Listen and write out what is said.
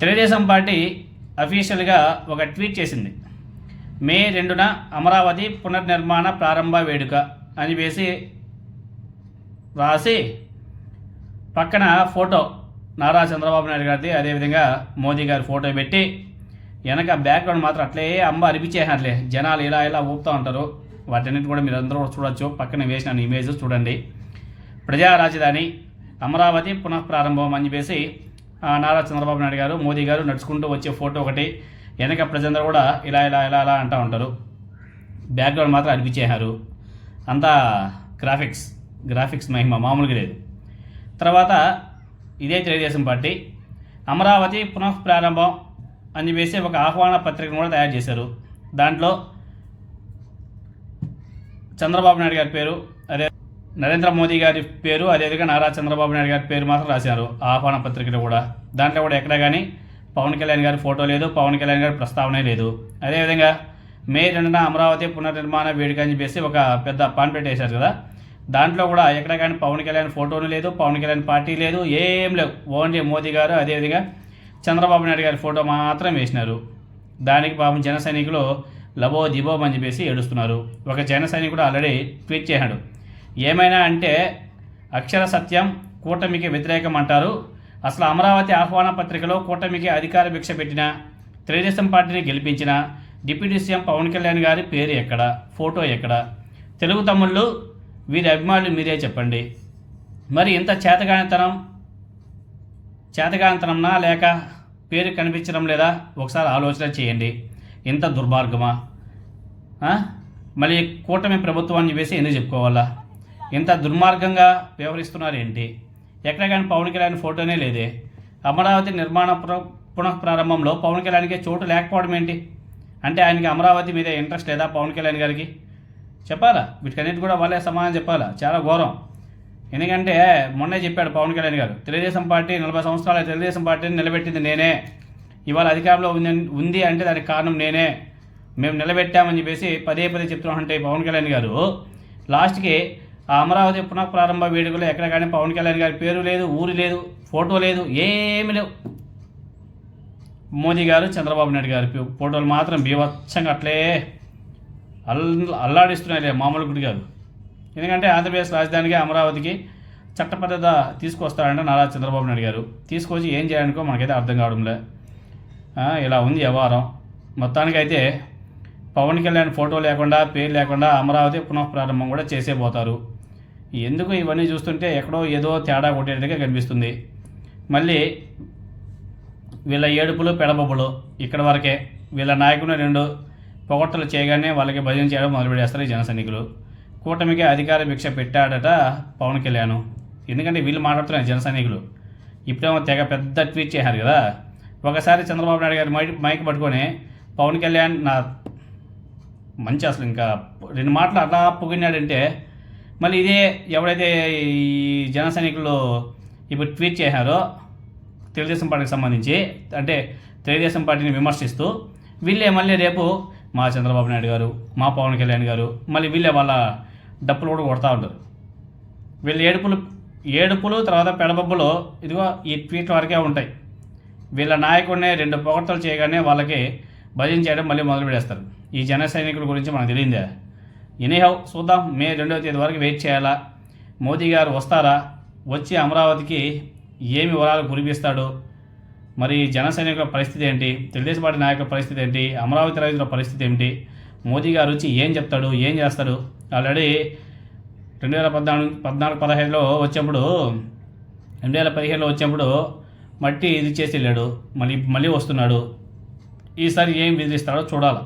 Telugu Desam party అఫీషియల్గా ఒక tweet చేసింది. మే రెండున అమరావతి పునర్నిర్మాణ ప్రారంభ వేడుక అని వేసి రాసి పక్కన ఫోటో నారా చంద్రబాబు నాయుడు గారిది. అదేవిధంగా మోదీ గారి ఫోటో పెట్టి వెనక బ్యాక్గ్రౌండ్ మాత్రం అట్లే అమ్మ అనిపించేసారులే జనాలు ఇలా ఇలా ఊపుతూ ఉంటారు. వాటన్నిటి కూడా మీరు అందరూ కూడా చూడొచ్చు. పక్కన వేసిన ఇమేజ్ చూడండి. ప్రజా రాజధాని అమరావతి పునః ప్రారంభం అని చెప్పేసి నారా చంద్రబాబు నాయుడు గారు మోదీ గారు నడుచుకుంటూ వచ్చే ఫోటో ఒకటి. వెనక ప్రజలందరూ కూడా ఇలా ఇలా ఇలా ఇలా అంటూ ఉంటారు. బ్యాక్గ్రౌండ్ మాత్రం అనిపించేశారు. అంతా గ్రాఫిక్స్ గ్రాఫిక్స్ మహిమ మామూలుగా లేదు. తర్వాత ఇదే తెలుగుదేశం పార్టీ. అమరావతి పునః ప్రారంభం అని చెప్పేసి ఒక ఆహ్వాన పత్రికను కూడా తయారు చేశారు. దాంట్లో చంద్రబాబు నాయుడు గారి పేరు నరేంద్ర మోదీ గారి పేరు అదేవిధంగా నారా చంద్రబాబు నాయుడు గారి పేరు మాత్రం రాశారు ఆహ్వాన పత్రికలో కూడా. దాంట్లో కూడా ఎక్కడ కానీ పవన్ కళ్యాణ్ గారి ఫోటో లేదు పవన్ కళ్యాణ్ గారి ప్రస్తావనే లేదు. అదేవిధంగా మే రెండున అమరావతి పునర్నిర్మాణ వేడుక అని చెప్పేసి ఒక పెద్ద పాన్పెట్ వేశారు కదా. దాంట్లో కూడా ఎక్కడ కానీ పవన్ కళ్యాణ్ ఫోటోను లేదు పవన్ కళ్యాణ్ పార్టీ లేదు ఏం లేవు. ఓన్లీ మోదీ గారు అదేవిధంగా చంద్రబాబు నాయుడు గారి ఫోటో మాత్రం వేసినారు. దానికి పాపం జన సైనికులు లబో దిబో అని చెప్పేసి ఏడుస్తున్నారు. ఒక జన సైనికుడు ఆల్రెడీ ట్వీట్ చేశాడు. ఏమైనా అంటే అక్షర సత్యం కూటమికి వ్యతిరేకం అంటారు. అసలు అమరావతి ఆహ్వాన పత్రికలో కూటమికి అధికార భిక్ష పెట్టిన తెలుగుదేశం పార్టీని గెలిపించిన డిప్యూటీ సీఎం పవన్ కళ్యాణ్ గారి పేరు ఎక్కడ ఫోటో ఎక్కడ? తెలుగు తమ్ముళ్ళు వీరి అభిమానులు మీరే చెప్పండి. మరి ఇంత చేతగానితనం చేతగానితనంనా లేక పేరు కనిపించడం లేదా? ఒకసారి ఆలోచన చేయండి. ఇంత దుర్మార్గమా? మళ్ళీ కూటమి ప్రభుత్వాన్ని వేసి ఎందుకు చెప్పుకోవాలా? ఇంత దుర్మార్గంగా వ్యవహరిస్తున్నారు ఏంటి? ఎక్కడ కానీ పవన్ కళ్యాణ్ ఫోటోనే లేదే. అమరావతి నిర్మాణ పునః ప్రారంభంలో పవన్ కళ్యాణ్కి చోటు లేకపోవడం ఏంటి? అంటే ఆయనకి అమరావతి మీద ఇంట్రెస్ట్ లేదా పవన్ కళ్యాణ్ గారికి? చెప్పాలా? వీటికన్నిటి కూడా వాళ్ళే సమాధానం చెప్పాలా? చాలా ఘోరం. ఎందుకంటే మొన్నే చెప్పాడు పవన్ కళ్యాణ్ గారు తెలుగుదేశం పార్టీ నలభై సంవత్సరాల తెలుగుదేశం పార్టీని నిలబెట్టింది నేనే. ఇవాళ అధికారంలో ఉంది ఉంది అంటే దానికి కారణం నేనే. మేము నిలబెట్టామని చెప్పేసి పదే పదే చెప్తున్నాం అంటే పవన్ కళ్యాణ్ గారు లాస్ట్కి ఆ అమరావతి పునః ప్రారంభ వేడుకలో ఎక్కడ కానీ పవన్ కళ్యాణ్ గారి పేరు లేదు ఊరు లేదు ఫోటో లేదు ఏమి లేవు. మోదీ గారు చంద్రబాబు నాయుడు గారి ఫోటోలు మాత్రం బీభత్సంగా అట్లే అల్ అల్లాడిస్తున్నాయి మామూలు గుడి కాదు. ఎందుకంటే ఆంధ్రప్రదేశ్ రాజధానికి అమరావతికి చట్టబద్ధత తీసుకొస్తారంటే నారా చంద్రబాబు నాయుడు గారు. తీసుకొచ్చి ఏం చేయాలనుకో మనకైతే అర్థం కావడంలే ఇలా ఉంది వ్యవహారం. మొత్తానికైతే పవన్ కళ్యాణ్ ఫోటో లేకుండా పేరు లేకుండా అమరావతి పునః ప్రారంభం కూడా చేసే పోతారు. ఎందుకు ఇవన్నీ చూస్తుంటే ఎక్కడో ఏదో తేడా కొట్టేట్టుగా కనిపిస్తుంది. మళ్ళీ వీళ్ళ ఏడుపులు పెడబొబ్బులు ఇక్కడ వరకే. వీళ్ళ నాయకుని రెండు పొగట్టలు చేయగానే వాళ్ళకి భజన చేయడం మొదలుపెట్టేస్తారు ఈ జనసైనికులు కూటమికి అధికార భిక్ష పెట్టాడట పవన్ కళ్యాణ్. ఎందుకంటే వీళ్ళు మాట్లాడుతున్నారు జనసైనికులు ఇప్పుడేమో తెగ పెద్ద ట్వీట్ చేశారు కదా. ఒకసారి చంద్రబాబు నాయుడు గారి మైక్ మైక్ పట్టుకొని పవన్ కళ్యాణ్ నా మంచి అసలు ఇంకా రెండు మాటలు అలా పొగిడినాడంటే మళ్ళీ ఇదే ఎవడైతే ఈ జన సైనికులు ఇప్పుడు ట్వీట్ చేశారో తెలుగుదేశం పార్టీకి సంబంధించి అంటే తెలుగుదేశం పార్టీని విమర్శిస్తూ వీళ్ళే మళ్ళీ రేపు మా చంద్రబాబు నాయుడు గారు మా పవన్ కళ్యాణ్ గారు మళ్ళీ వీళ్ళే వాళ్ళ డప్పులు కూడా కొడతా ఉంటారు. వీళ్ళ ఏడుపులు ఏడుపులు తర్వాత పెడబబ్బులు ఇదిగో ఈ ట్వీట్ల వరకే ఉంటాయి. వీళ్ళ నాయకుడిని రెండు పొగడ్తలు చేయగానే వాళ్ళకి భజన చేయడం మళ్ళీ మొదలు పెడేస్తారు ఈ జన సైనికుల గురించి మనకు తెలియందే? ఎనీహౌ చూద్దాం మే రెండవ తేదీ వరకు వెయిట్ చేయాలా? మోదీ గారు వస్తారా? వచ్చి అమరావతికి ఏమి వరాలు కురిపిస్తాడు? మరి జనసేన యొక్క పరిస్థితి ఏంటి? తెలుగుదేశం పార్టీ నాయకుల పరిస్థితి ఏంటి? అమరావతి రైతుల పరిస్థితి ఏంటి? మోదీ గారు వచ్చి ఏం చెప్తాడు? ఏం చేస్తాడు? ఆల్రెడీ రెండు వేల పద్నాలుగు పద్నాలుగు పదహైదులో వచ్చినప్పుడు రెండు వేల పదిహేనులో వచ్చినప్పుడు మట్టి ఇది చేసి వెళ్ళాడు. మళ్ళీ మళ్ళీ వస్తున్నాడు. ఈసారి ఏం విధిస్తాడో చూడాలి.